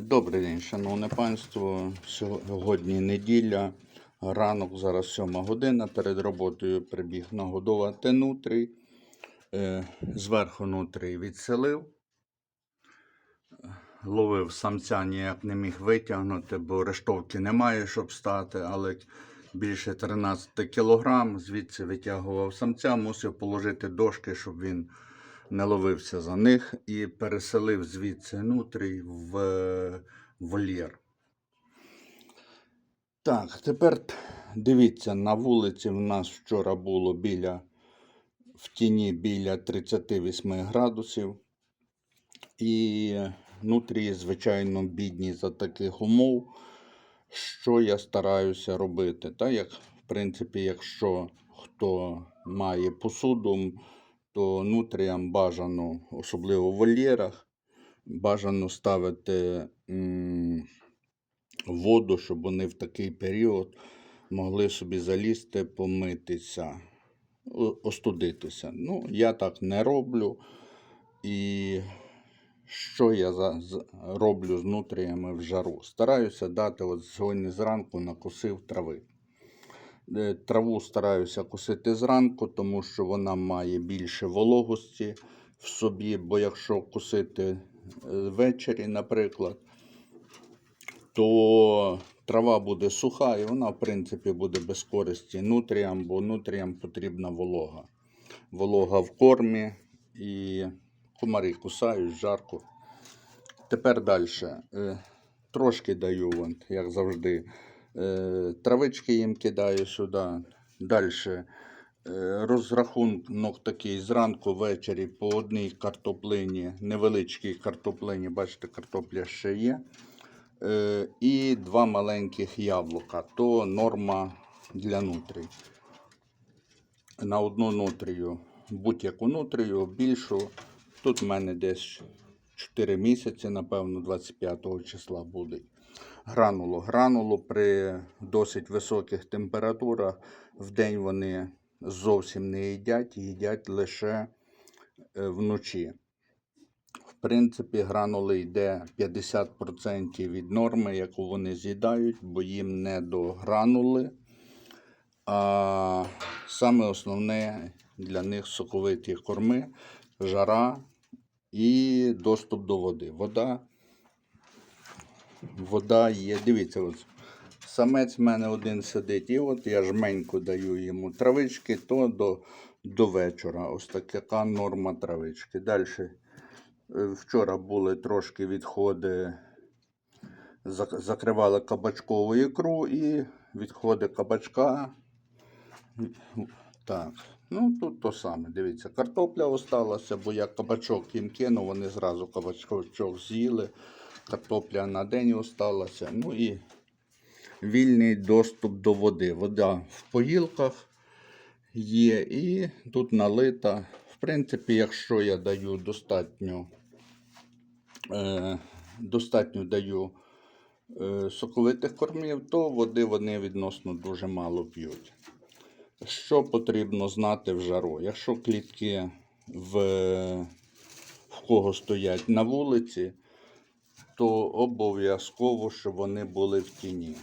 Добрий день, шановне панство. Сьогодні неділя, ранок, зараз 7 година. Перед роботою прибіг нагодувати нутрій. Е, Зверху нутрій відселив. Ловив самця, ніяк не міг витягнути, бо рештовки немає, щоб стати, але більше 13 кілограм. Звідси витягував самця, мусив положити дошки, щоб він не ловився за них і переселив звідси нутрій в е, вольєр. Так, тепер дивіться, на вулиці в нас вчора було біля в тіні біля 38 градусів. І нутрії, звичайно, бідні за таких умов. Що я стараюся робити? Та як, в принципі, якщо хто має посуду, то нутріям бажано, особливо в вольєрах, бажано ставити воду, щоб вони в такий період могли собі залізти, помитися, остудитися. Ну, я так не роблю. І що я за, роблю з нутріями в жару? Стараюся дати, от сьогодні зранку накосив трави. Е, Траву стараюся косити зранку, тому що вона має більше вологості в собі, бо якщо косити е, ввечері, наприклад, то трава буде суха і вона, в принципі, буде без користі нутріям, бо нутріям потрібна волога. Волога в кормі і комари кусають, жарко. Тепер далі. Трошки даю, як завжди. Е, Травички їм кидаю сюди. Далі. Розрахунок такий зранку ввечері по одній картоплині, невеличкій картоплині, бачите, картопля ще є. Е, І два маленьких яблука. То норма для нутрій. На одну нутрію, будь-яку нутрію, більшу. Тут в мене десь 4 місяці, напевно, 25 числа буде. Грануло. Грануло при досить високих температурах. В день вони зовсім не їдять, їдять лише е, вночі. В принципі, гранули йде 50% від норми, яку вони з'їдають, бо їм не до гранули. А саме основне для них соковиті корми, жара і доступ до води. Вода, вода є. Дивіться, ось самець в мене один сидить, і от я жменьку даю йому травички, то до, до вечора. Ось така норма травички. Далі. Вчора були трошки відходи, закривали кабачкову ікру і відходи кабачка. Так, ну тут то саме. Дивіться, картопля осталася, бо я кабачок їм кинув, вони зразу кабачок з'їли. Картопля на день осталася. Ну і вільний доступ до води. Вода в поїлках є і тут налита. В принципі, якщо я даю достатньо, е, достатньо даю е, соковитих кормів, то води вони відносно дуже мало п'ють. Що потрібно знати в жару? Якщо клітки в, в кого стоять на вулиці, то обов'язково, щоб вони були в тіні.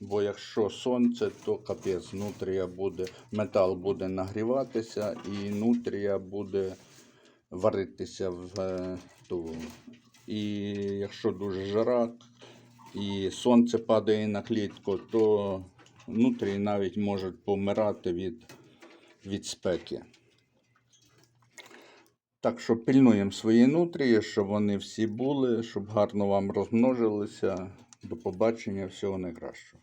Бо якщо сонце, то капець, нутрія буде, метал буде нагріватися і нутрія буде варитися в е, тому. І якщо дуже жара і сонце падає на клітку, то нутрії навіть можуть помирати від, від спеки. Так що пильнуємо свої нутрії, щоб вони всі були, щоб гарно вам розмножилися. До побачення, всього найкращого.